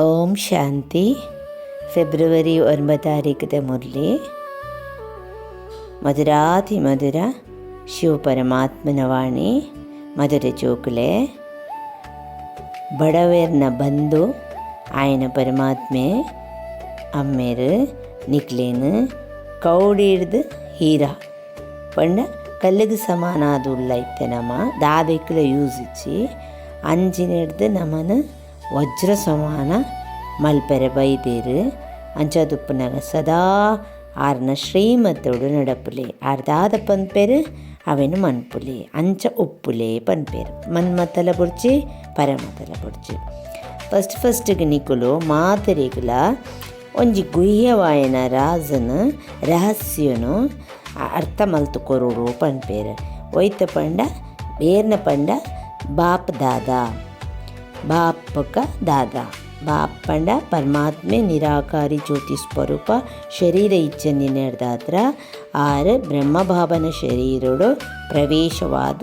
ಓಂ ಶಾಂತಿ. February ഒൻപതാരീക്കത്തെ Murali മധുരാതിമധുര ಮಧುರಾತಿ ಮಧುರ ಶಿವಪರಮಾತ್ಮನ ವಾಣಿ, ಮಧುರ ಚೋಕುಲೆ. ಬಡವೇರ್ನ ಬಂದು ಆಯನ ಪರಮಾತ್ಮೆ. ಅಮ್ಮೇರು, ನಿಕ್ಲೇನು ಕೌಡಿಡ್ದು ಹೀರಾ. ಪಂಡ ಕಲ್ಲುಗೆ ಸಮಾನ ಅದು ಉಳ್ಳೈತೆ ನಮ್ಮ ದಾಬೆಕ್ಕಲ ಯೂಸ್ ಇಚ್ಚಿ ಅಂಜಿನಿಡ್ದು ನಮ್ಮನ್ನು ವಜ್ರ ಸಮಾನ ಮಲ್ಪೆರೆ ಬೈದೇರು ಅಂಚದುಪ್ಪನಾಗ ಸದಾ ಆರ್ನ ಶ್ರೀಮತೋಡು ನಡಪುಲೆ. ಆರ್ದಾದ ಪನ್ಪೇರು, ಅವೇನು ಮನ್ಪುಲಿ. ಅಂಚ ಉಪ್ಪುಲೆ ಪನ್ಪೇರು. ಮನ್ಮತಲ ಬುಡ್ಚಿ ಪರಮತಲ ಬುಡ್ಚಿ ಫಸ್ಟ್ ಫಸ್ಟ್ಗೆ ನಿಕುಲು ಮಾತರಿಗಳ ಒಂಜಿ ಗುಹ್ಯವಾಯನ ರಾಜನ ರಹಸ್ಯನು ಅರ್ಥ ಮಲ್ತು ಕೊರುಡು ಪನ್ಪೇರು. ಒಯ್ತ ಪಂಡ, ಬೇರ್ನ ಪಂಡ, ಬಾಪ್ ದಾದಾ. ಬಾಪಕ ದಾದಾ. ಬಾಪಂಡ ಪರಮಾತ್ಮೆ ನಿರಾಕಾರಿ ಜ್ಯೋತಿ ಸ್ವರೂಪ ಶರೀರ ಇಚ್ಛೆ ನಡೆದಾದ್ರ ಆರು ಬ್ರಹ್ಮಭಾವನ ಶರೀರಡು ಪ್ರವೇಶವಾದ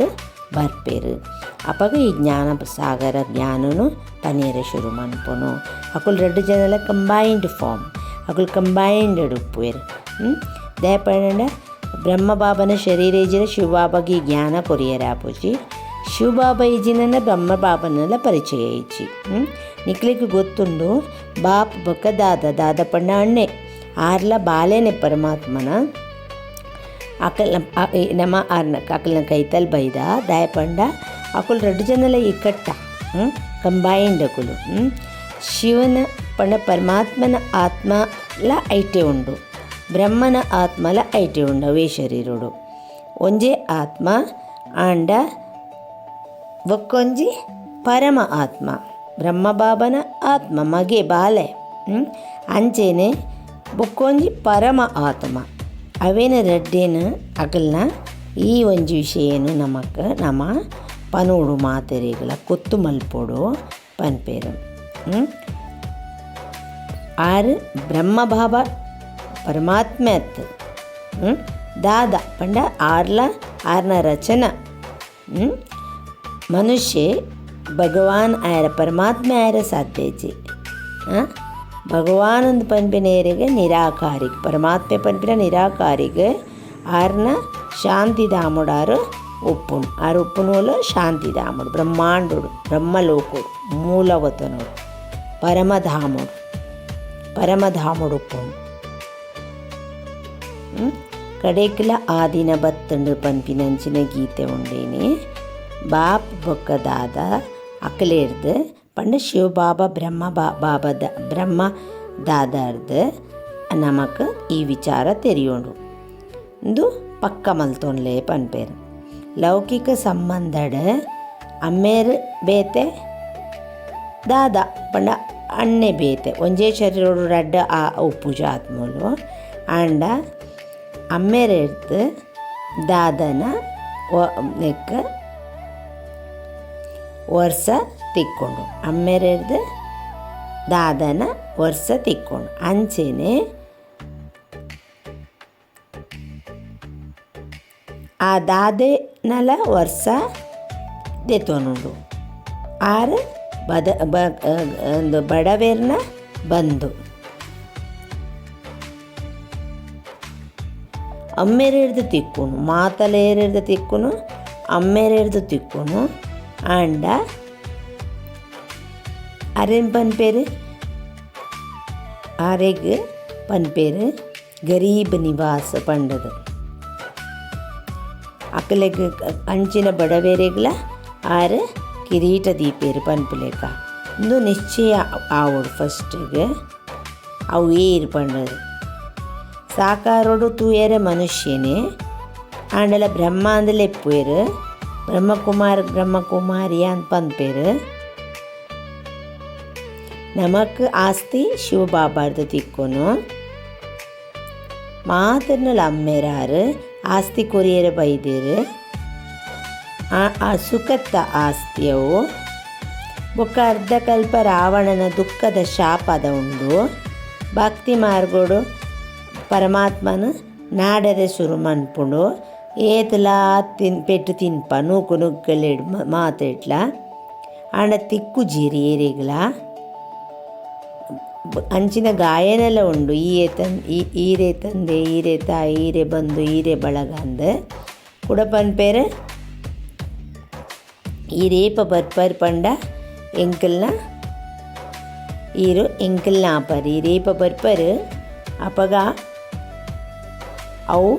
ಬರ್ಪೇರು. ಅಪಗ ಈ ಜ್ಞಾನ ಸಾಗರ ಜ್ಞಾನನು ಪನೀರ ಶುರು ಮನ್ಪೋನು. ಅಕುಲ್ ರೆಡ್ಡು ಜನಲ ಕಂಬೈನ್ಡ್ ಫಾರ್ಮ್. ಅಕುಲ್ ಕಂಬೈನ್ಡ್ ಉಪ್ಪುವೇರು ದಯಪಡ ಬ್ರಹ್ಮಬಾಬನ ಶರೀರ ಶಿವ ಬಗ್ಗೆ ಜ್ಞಾನ ಕೊರಿಯರ ಪೂಜಿ ಶಿವಬಾಬಾಯಿಜಿನನ್ನ ಬ್ರಹ್ಮ ಬಾಬನೆಲ್ಲ ಪರಿಚಯ ಇಜ್ಜಿ ನಿಕ್ಲಿಗೆ ಗೊತ್ತುಂಡು, ಬಾಪ್ ಬೊಕ್ಕ ದಾದ ದಾದ ಪಣ್ಣ ಅಣ್ಣೆ, ಆರ್ಲ ಬಾಲೇನೆ ಪರಮಾತ್ಮನ. ಅಕಲ್ನ ನಮ್ಮ ಆರ್ನ, ಅಕಲ್ನ ಕೈತಲ್ ಬೈದ, ದಾಯಪಂಡ, ಅಕುಲ್ ರೆಡ್ಡು ಜನಲ ಇಕ್ಕಟ್ಟ ಕಂಬೈಂಡ್ ಅಕುಲು ಶಿವನ ಪಣ ಪರಮಾತ್ಮನ ಆತ್ಮಲ ಐಟೆ ಉಂಡು, ಬ್ರಹ್ಮನ ಆತ್ಮಲ ಐಟೆ ಉಂಡು ಅವೇ ಶರೀರೋಡು ಒಂಜೆ ಆತ್ಮ, ಆಂಡ ಒಕ್ಕೊಂಜಿ ಪರಮ ಆತ್ಮ, ಬ್ರಹ್ಮಬಾಬನ ಆತ್ಮ, ಮಗೆ, ಬಾಲೆ ಅಂಚೇನೆ ಬೊಕ್ಕೊಂಜಿ ಪರಮ ಆತ್ಮ. ಅವೇನ ರೆಡ್ಡೇನ, ಅಗಲ್ನ ಈ ಒಂಜಿ ವಿಷಯನು ನಮಕ್ ನಮ ಪನೋಡು ಮಾತೆರೆಗಳ ಕೊತ್ತು ಮಲ್ಪೋಡು ಪನ್ಪೇರು. ಆರು ಬ್ರಹ್ಮಬಾಬ ಪರಮಾತ್ಮ ಅತ್ ದಾದ ಪಂಡ ಆರ್ಲ ಆರ್ನ ರಚನ ಮನುಷ್ಯ ಭಗವಾನ್ ಆಯರ ಪರಮಾತ್ಮ ಆಯರ ಸಾಧ್ಯಜಿ ಭಗವಾನಂದು ಪನ್ಪಿನೇರಿಗೆ ನಿರಾಕಾರಿಗೆ ಪರಮಾತ್ಮೆ ಪನ್ಪಿನ ನಿರಾಕಾರಿಗೆ ಆರ್ನ ಶಾಂತಿಧಾಮುಡಾರು ಉಪ್ಪುನು ಆರು ಉಪ್ಪುನೂಲು ಶಾಂತಿಧಾಮುಡು ಬ್ರಹ್ಮಾಂಡುಡು, ಬ್ರಹ್ಮಲೋಕುಡು, ಮೂಲವತನುಡು, ಪರಮಧಾಮುಡು ಪರಮಧಾಮುಡು ಹ್ಮ್? ಕಡೇಕಲ ಆದಿನ ಬತ್ತಂಡು ಪನ್ಪಿನಂಚಿನ ಗೀತೆ ಉಂಡೇನೆ. ಬಾಪ್ ಬೊಕ್ಕದಾದ ಅಕಲೇರ್ದು, ಪಂಡ ಶಿವಬಾಬ ಬ್ರಹ್ಮ ಬಾಬದ ಬ್ರಹ್ಮ ದಾದಾರ್ದು ನಮಕ್ ಈ ವಿಚಾರ ತೆರೆಯೋಡು. ಇಂದು ಪಕ್ಕ ಮಲ್ತೊನ್ಲೆ ಪನ್ಪೇರು. ಲೌಕಿಕ ಸಂಬಂಧಡ ಅಮ್ಮೇರು ಬೇತೆ, ದಾದ ಪಂಡ ಅಣ್ಣೆ ಬೇತೆ. ಒಂಜೇ ಶರೀರೋಡು ರಡ್ಡ ಆ ಉಪ್ಪುಜ ಆತ್ಮಲು ಆಂಡ ಅಮ್ಮೇರೆಡ್ದು ದಾದನ ನೆಕ್ಕ ವರ್ಷ ತಿಕ್ಕೊಂಡು. ಅಮ್ಮೆರೆಡ್ದು ದಾದನ ವರ್ಷ ತಿಕ್ಕೊಂಡು. ಅಂಚೆನೆ ಆ ದಾದೆನಲ ವರ್ಷ ದೆತೊನುಂಡು ಆರು ಬದ ಒಂದು ಬಡವೇರ್ನ ಬಂದು. ಅಮ್ಮೆರೆಡ್ದು ತಿಕ್ಕುನು, ಮಾತಲೇರೆಡ್ದು ತಿಕ್ಕುನು, ಅಮ್ಮೆರೆಡ್ದು ತಿಕ್ಕುನು. ಆಂಡ ಅರೆನ್ ಪನ್ಪೇರು? ಆರೆಗ್ ಪನ್ಪೇರು, ಗರೀಬ್ ನಿವಾಸ ಪಂಡದು. ಅಕಲೆಗ್ ಅಂಚಿನ ಬಡವೇರೆಗ್ಲ ಆರು ಕಿರೀಟ ದೀಪೇರು ಪನ್ಪುಲೆಕ. ಇಂದು ನಿಶ್ಚಯ ಆವಡು ಫಸ್ಟಿಗೆ ಅವು ಏರು ಪಂಡದು. ಸಾಕಾರೋಡು ತೂಯರೆ ಮನುಷ್ಯನೇ, ಆಂಡಲ ಬ್ರಹ್ಮ ಅಂದಲೆ ಬ್ರಹ್ಮಕುಮಾರ್, ಬ್ರಹ್ಮಕುಮಾರಿ ಅಂತ ಪನ್ಪೇರು ನಮಕ್ ಆಸ್ತಿ ಶಿವಬಾಬಾರ್ದು ತಿಕ್ಕೊನು. ಮಾತರ್ನಲ ಅಮ್ಮೇರಾರು ಆಸ್ತಿ ಕೊರಿಯರ ಬೈದಿರು. ಆ ಸುಖತ್ತ ಆಸ್ತಿಯವು ಬೊಕ್ಕ ಅರ್ಧಕಲ್ಪ ರಾವಣನ ದುಃಖದ ಶಾಪದ ಉಂಡು. ಭಕ್ತಿ ಮಾರ್ಗೋಡು ಪರಮಾತ್ಮನ ನಾಡರೆ ಶುರು ಮನ್ಪುಂಡು. ಏತಲ ತಿನ್ ಪೆಟ್ಟು ತಿನ್ಪ ನೂಕು ನುಗ್ಗಲೆಡ್ ಮಾತೆಟ್ಲ ಆಂಡ ತಿಕ್ಕು ಜೀರಿ ಏರೆಗ್ಲ ಬ- ಅಂಚಿನ ಗಾಯನೆಲ್ಲ ಉಂಡು ಈರೆ ತನ್ ಈ- ಈರೆ ತಂದೆ ಈರೆ ತಾಯಿ ಈರೆ ಬಂಧು ಈರೆ ಬಳಗ ಅಂದ್ ಕೂಡ ಪನ್ಪೇರು ಈ ರೇಪ ಬರ್ಪರ್ ಪಂಡ ಎಂಕಲ್ನ ಈರು ಎಂಕಲ್ನ ಆಪರ್ ಈ ರೇಪ ಬರ್ಪರ್ ಅಪಗ ಅವು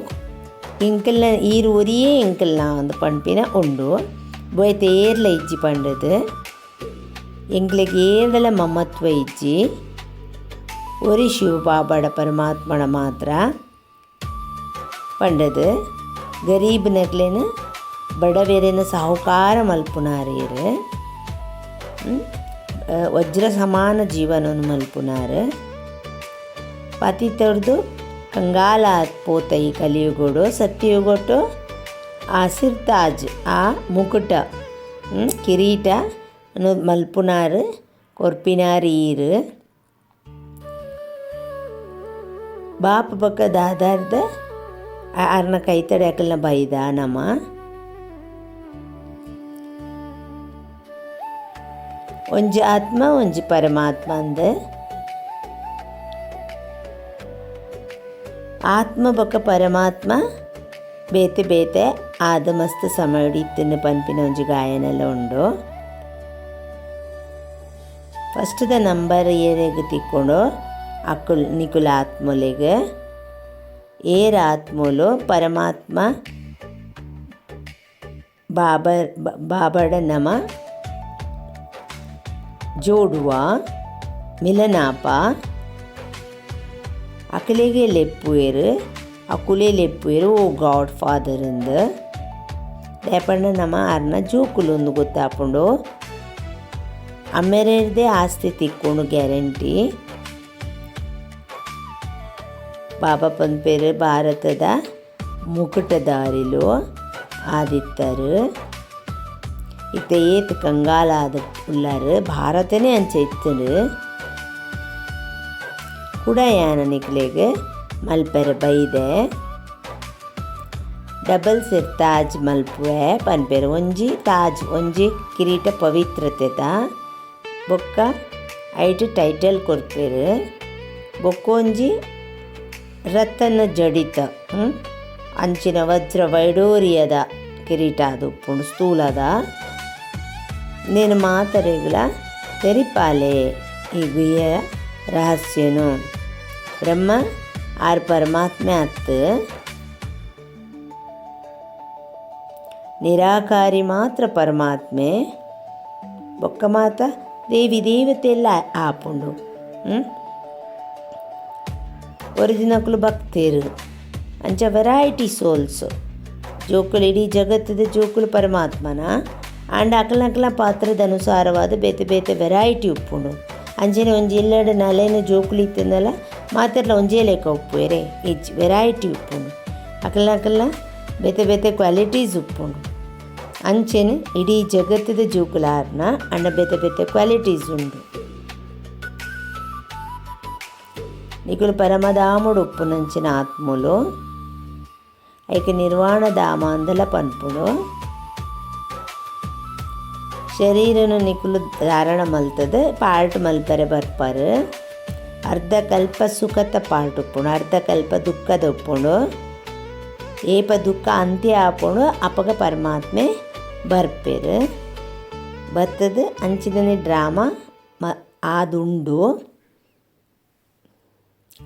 ಎಂಕಲ್ನ ಈರು ಒರಿಯೇ ಎಂಕಲ್ನ ಒಂದು ಪಂಪಿನ ಉಂಡು ಬೊಯ್ತ ಏರ್ಲ ಇಜ್ಜಿ ಪಂಡದು ಎಂಕ್ಲೆಗ್ ಏರ್ಲ ಮಮತ್ವ ಇಜ್ಜಿ ಒರಿ ಶಿವ ಬಾಬಾಡ ಪರಮಾತ್ಮನ ಮಾತ್ರ ಪಂಡದು ಗರೀಬ್ ನಕ್ಲೆನ ಬಡವೇರೆನ ಸಾಹುಕಾರ ಮಲ್ಪುನಾರೇರು ಹ್ಮ್? ಆ, ವಜ್ರ ಸಮಾನ ಜೀವನವನ್ನು ಮಲ್ಪುನಾರು ಪತಿತರ್ದು ಕಂಗಾಲ ಪೋತ ಈ ಕಲಿಯುಗೋಡು ಸತ್ಯಯುಗೊಟ್ಟು ಆ ಸಿರ್ತಾಜ್ ಆ ಮುಕುಟ ಹ್ಮ್? ಕಿರೀಟ ಅನ್ನೋದು ಮಲ್ಪುನಾರು ಕೊರ್ಪಿನಾರು ಈರು ಬಾಪ ಬಕ್ಕ ದಾದಾರ್ದ ಅರ್ನ ಕೈತಡೆ ಅಕಲ್ನ ಬೈದ ನಮ ಒಂಜಿ ಆತ್ಮ ಒಂಜಿ ಪರಮಾತ್ಮ ಅಂದ ಆತ್ಮ ಬೊಕ್ಕ ಪರಮಾತ್ಮ ಬೇತೆ ಬೇತೆ ಆದ ಮಸ್ತ್ ಇತ್ತಿನ ಪನ್ಪಿನ ಒಂಜಿ ಗಾಯನೆಲ್ಲ ಉಂಡು. ಫಸ್ಟ್ದ ನಂಬರ್ ಏರೆಗೆ ತಿಕ್ಕೊಂಡು ಅಕ್ಕುಲ್ ನಿಕುಲ ಆತ್ಮಲೆಗ್ ಏರ ಆತ್ಮಲು ಪರಮಾತ್ಮ ಬಾಬರ್ ಬಾಬಡ ನಮ. ಜೋಡುವ, ಮಿಲನಾಪ. ಅಕಲೆಗೆ ಲೆಪ್ಪುವೆರು ಅಕುಲೆ ಲೆಪ್ಪುವೆರು ಓ ಗಾಡ್ ಫಾದರ್ ಅಂದ್ ಲೇಪಣ್ಣ ನಮ ಅರ್ನ ಜೋಕುಲೊಂದು ಗೊತ್ತಾಪುಂಡು ಅಮ್ಮೆರದೇ ಆಸ್ತಿ ತಿಕ್ಕೊಂಡು ಗ್ಯಾರಂಟಿ ಬಾಬಾ ಪನ್ಪೇರು ಭಾರತದ ಮುಕುಟದಾರಿಲು ಆದಿತ್ತರು ಇತ್ತ ಏತ್ ಕಂಗಾಲಾದ ಉಳ್ಳಾರು ಭಾರತನೇ ಅಂಚೆ ಇತ್ತರು ಕೂಡ ಯಾನ ನಿಕ್ಲೆಗ್ ಮಲ್ಪೆರ ಬೈದೆ. ಡಬಲ್ ಸಿರ್ ತಾಜ್ ಮಲ್ಪುವೆ, ಪನ್ಪೆರು ಒಂಜಿ, ತಾಜ್ ಒಂಜಿ ಕಿರೀಟ ಪವಿತ್ರತೆದ. ಬೊಕ್ಕ ಐಟ್ ಟೈಟಲ್ ಕೊರ್ಪೆರು ಬೊಕ್ಕೊಂಜಿ ರತನ ಜಡಿತ? ಅಂಚಿನ ವಜ್ರ ವೈಡೂರ್ಯದ ಕಿರೀಟ ಅದು ಉಪ್ಪುಂಡು ಸ್ಥೂಲದ. నేను ಮಾತರೆಗಳ ತೆರಿಪಾಲೆ, ಈ ಗುಯ್ಯ ರಹಸ್ಯನು. ಬ್ರಹ್ಮ ಆರ್ ಪರಮಾತ್ಮೆ ಅತ್ತು ನಿರಾಕಾರಿ ಮಾತ್ರ ಪರಮಾತ್ಮೆ. ಬೊಕ್ಕ ಮಾತ ದೇವಿ ದೇವತೆ ಎಲ್ಲ ಆಪುಂಡು? ಒರಿಜಿನಕುಲು ಭಕ್ತೇರು ಅಂಚ ವೆರೈಟಿ ಸೋಲ್ಸ್ ಜೋಕುಲು ಇಡೀ ಜಗತ್ತದ ಜೋಕುಲು ಪರಮಾತ್ಮನ? ಆಂಡ ಅಕಲ ಅಕಲ ಪಾತ್ರದ ಅನುಸಾರವಾದ ಬೇತೆ ಬೇತೆ ವೆರೈಟಿ ಉಪ್ಪುಂಡು. ಅಂಚನೆ ಒಂಜಿ ಇಲ್ಲೆಡೆ ನಲೆನೆ ಜೋಕುಲು ಇತ್ತಂದಲ ಮಾತೆರ್ಲ ಒಂಜೇ ಲೆಕ್ಕ ಉಪ್ಪುವೆರೆ ಇಜ್ ವೆರೈಟಿ ಉಪ್ಪುಂಡು ಅಕಲ್ನ ಅಕಲ್ನ ಬೇತೆ ಬೇತೆ ಕ್ವಾಲಿಟೀಸ್ ಉಪ್ಪುಂಡು ಅಂಚೆನೆ ಇಡೀ ಜಗತ್ತದ ಜೋಕುಲಾರ್ನ ಅಣ್ಣ ಬೇತೆ ಬೇತೆ ಕ್ವಾಲಿಟೀಸ್ ಉಂಡು నీకులు పరమధాముడు ఉప్పునంచిన ఆత్మలో ఐక నిర్వాణ దామాంధల పంపులో ಶರೀರನು ನಿಕುಲು ಧಾರಣ ಮಲ್ತದೆ, ಪಾರ್ಟ್ ಮಲ್ಪರೆ ಬರ್ಪರು. ಅರ್ಧ ಕಲ್ಪ ಸುಖದ ಪಾರ್ಟ್ ಉಪ್ಪುಂಡು ಅರ್ಧ ಕಲ್ಪ ದುಃಖದ ಉಪ್ಪುಂಡು ಏಪ ದುಃಖ ಅಂತ್ಯ ಆಪುಂಡು ಅಪಗ ಪರಮಾತ್ಮೆ ಬರ್ಪೇರು. ಬತ್ತದ ಅಂಚಿದನೆ ಡ್ರಾಮಾ, ಮ, ಆದುಂಡು.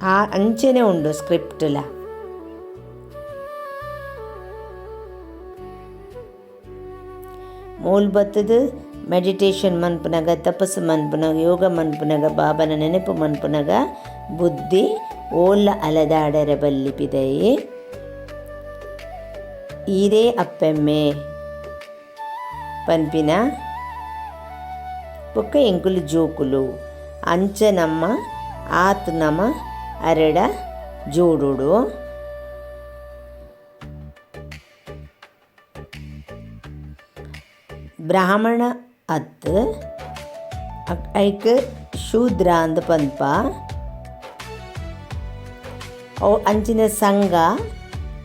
ಆ ಅಂಚೆನೆ ಉಂಡು ಸ್ಕ್ರಿಪ್ಟ್ಲ. ಮೂಲ್ ಬತ್ತದು ಮೆಡಿಟೇಷನ್ ಮನ್ಪುನಗ, ತಪಸ್ಸು ಮನ್ಪುನಗ, ಯೋಗ ಮನ್ಪುನಗ, ಬಾಬನ ನೆನಪು ಮನ್ಪುನಗ, ಬುದ್ಧಿ ಓಲ್ಲ ಅಲದಾಡರ ಬಲ್ಲಿಪಿದೆಯೇ ಈರೇ ಅಪ್ಪೆಮ್ಮೆ. ಪನ್ಪಿನ ಬೊಕ್ಕ ಎಂಕುಲು ಜೋಕುಲು. ಅಂಚ ನಮ್ಮ ಆತ್ ನಮ ಅರಡ ಜೋಡುಡು. ಬ್ರಾಹ್ಮಣ ಅತ್, ಐಕ್ ಶೂದ್ರ ಅಂದ ಪಂಪ ಅವು ಅಂಚಿನ ಸಂಘ,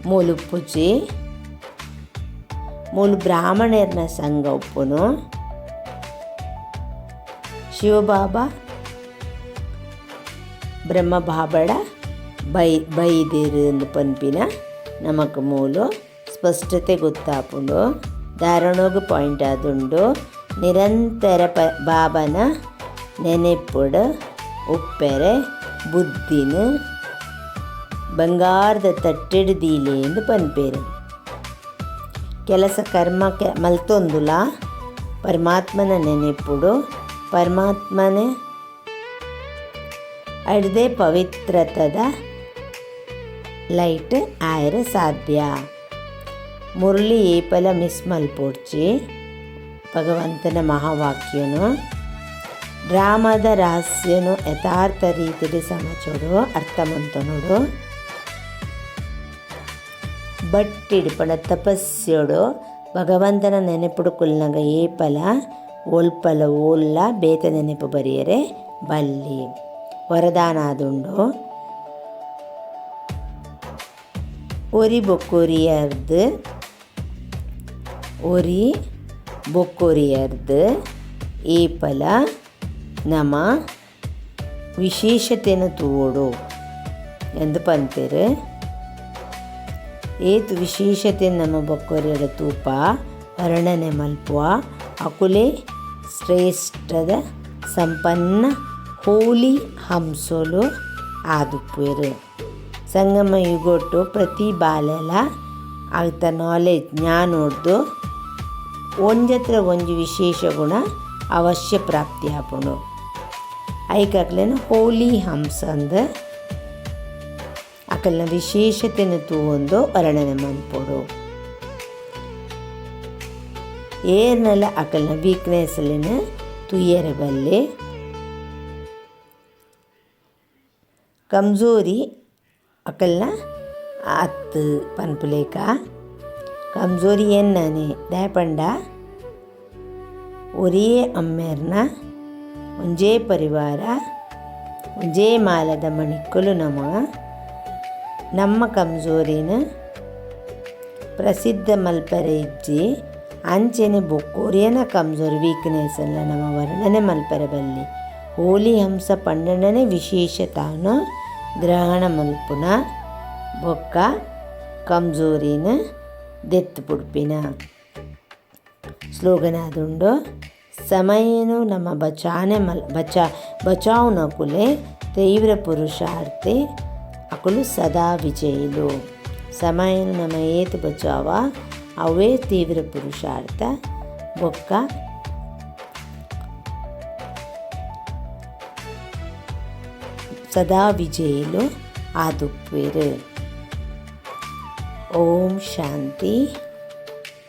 ಮೂಲು ಪೂಜೆ, ಮೂಲು ಬ್ರಾಹ್ಮಣರ್ನ ಸಂಘ ಶಿವಬಾಬಾ ಬ್ರಹ್ಮ ಬಾಬಡ ಬೈ ಬೈದೇರು ಪಂಪಿನ ನಮಕ್ ಮೂಲು ಸ್ಪಷ್ಟತೆ ಗೊತ್ತಾಪುಂಡು. ಧಾರಣೋಗು ಪಾಯಿಂಟ್ ಆದುಂಡು ನಿರಂತರ ಪ ಬಾಬನ ನೆನೆಪುಡು, ಉಪ್ಪೆರೆ, ಬುದ್ಧಿನ ಬಂಗಾರದ ತಟ್ಟೆಡು ದೀಲೆ ಎಂದು ಪನ್ಪೇರು. ಕೆಲಸ ಕರ್ಮ ಕೆ, ಮಲ್ತೊಂದುಲ ಪರಮಾತ್ಮನ ನೆನೆಪುಡು, ಪರಮಾತ್ಮನೇ ಅಡ್ದೆ ಪವಿತ್ರತದ ಲೈಟ್ ಆಯರ ಸಾಧ್ಯ. ಮುರಳಿ ಏಪಲ ಮಿಸ್ ಮಲ್ಪೋಡ್ಚಿ. ಭಗವಂತನ ಮಹಾವಾಕ್ಯನು, ಡ್ರಾಮದ ರಹಸ್ಯನು ಯಥಾರ್ಥ ರೀತಿಯಲ್ಲಿ ಸಮಚೋಡು ಅರ್ಥಮಂತನೋಡು ಬಟ್ಟಿಡ್ಪಣ ತಪಸ್ಸೋಡು ಭಗವಂತನ ನೆನಪುಡು ಕುಲ್ನಗ ಏಪಲ ಒಲ್ಪಲ ಓಲ್ಲ, ಬೇತ ನೆನಪು ಬರೆಯರೆ, ಬಲ್ಲಿ. ವರದಾನ ಆದುಂಡು ಒರಿ ಬೊಕ್ಕೊರಿಯರ್ದು ಒರಿ ಬೊಕ್ಕೊರಿಯರ್ದು ಏಪಲ ನಮ ವಿಶೇಷತೆಯನ್ನು ತೋಡು ಎಂದು ಪಂತೇರು. ಏತ್ ವಿಶೇಷತೆ ನಮ್ಮ ಬೊಕ್ಕೊರಿಯಡ ತೂಪ ವರ್ಣನೆ ಮಲ್ಪುವ ಅಕುಲೆ ಶ್ರೇಷ್ಠದ ಸಂಪನ್ನ ಹೋಲಿ ಹಂಸೋಲು ಆದುಪೇರು ಸಂಗಮ ಯುಗೊಟ್ಟು ಪ್ರತಿ ಬಾಲೆಲ ನಾಲೇಜ್ ನಾಲೆಜ್ ಜ್ಞಾನೋಡ್ದು ಒಂಜತ್ರ ಒಂಜಿ ವಿಶೇಷ ಗುಣ ಅವಶ್ಯ ಪ್ರಾಪ್ತಿ ಆಪುಂಡು ಐಕಾಕ್ಲೆನ ಹೋಲಿ ಹಂಸ ಅಂದ. ಅಕಲ್ನ ವಿಶೇಷತೆಯನ್ನು ತೂವೊಂದು ವರ್ಣನೆ ಮನ್ಪೋಡು. ಏರ್ನಲ ಅಕಲ್ನ ವೀಕ್ನೆಸ್ಲಿನ ತುಯ್ಯರೆ ಬಲ್ಲೆ. ಕಮ್ಜೋರಿ ಅಕಲ್ನ ಅತ್ತು ಪನ್ಪುಲೇಕ. ಕಮ್ಜೋರಿ ಎನ್ನನೆ ದಯಪಂಡ ಒರೇ ಅಮ್ಮೆರ್ನ ಒಂಜೇ ಪರಿವಾರ ಒಂಜೇ ಮಾಲದ ಮಣಿಕ್ಕಲು ನಮ ನಮ್ಮ ಕಮ್ಜೋರಿನ ಪ್ರಸಿದ್ಧ ಮಲ್ಪರೆ ಇಜ್ಜಿ ಅಂಚೆನೆ ಬೊಕ್ಕೋರಿಯನ ಕಮ್ಜೋರಿ ವೀಕ್ನೆಸ್ ಅಲ್ಲ ನಮ್ಮ ವರ್ಣನೆ ಮಲ್ಪರೆ ಬಲ್ಲಿ ಹೋಲಿ ಹಂಸ ಪಂಡನೇ ವಿಶೇಷ ತಾನು ಗ್ರಹಣ ಮಲ್ಪುನ ಬೊಕ್ಕ ಕಮ್ಜೋರಿನ ದೆತ್ತು ಪುಡ್ಪಿನ ಸ್ಲೋಗನ್ ಅದುಂಡು ಸಮಯನು ನಮ್ಮ ಬಚಾನೆ ಮಲ್, ಬಚಾ ಬಚಾವ್ನ ನಕುಲೆ ತೀವ್ರ ಪುರುಷಾರ್ಥೆ ಅಕುಲು ಸದಾ ವಿಜಯಲು. ಸಮಯನು ನಮ್ಮ ಏತು ಬಚಾವ, ಅವೇ ತೀವ್ರ ಪುರುಷಾರ್ಥ, ಬೊಕ್ಕ ಸದಾ ವಿಜಯಲು ಆದುಪ್ಪುವೆರು. ಓಂ ಶಾಂತಿ